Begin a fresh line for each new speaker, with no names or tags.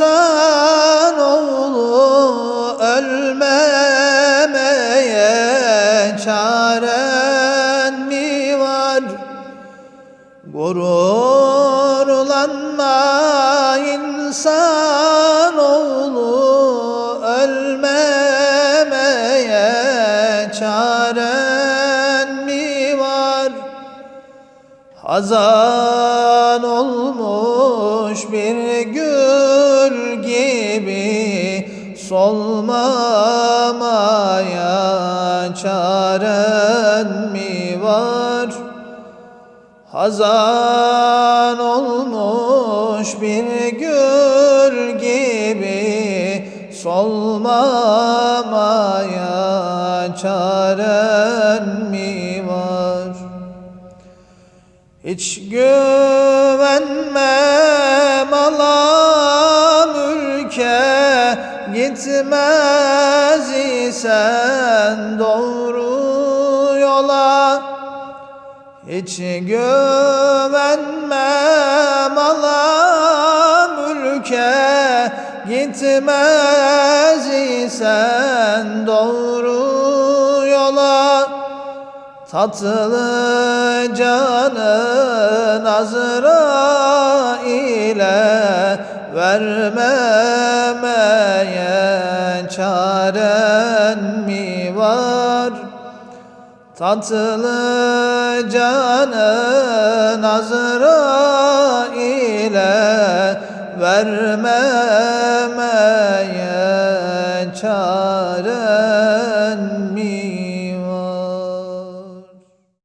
insanoğlu ölmemeye çaren mi var? Gururlanma insan insanoğlu ölmemeye çaren mi var? Hazan olmuş bir gün gibi solmamaya çaren mi var? Hazan olmuş bir gül gibi solmamaya çaren mi var? Hiç güvenme Gitmez isen doğru yola. Hiç güvenme mala mülke. Gitmez isen doğru yola. Tatlı canın Azrail'e vermemeye çaren mi var? Tatlı canı nazra ile vermemeye çare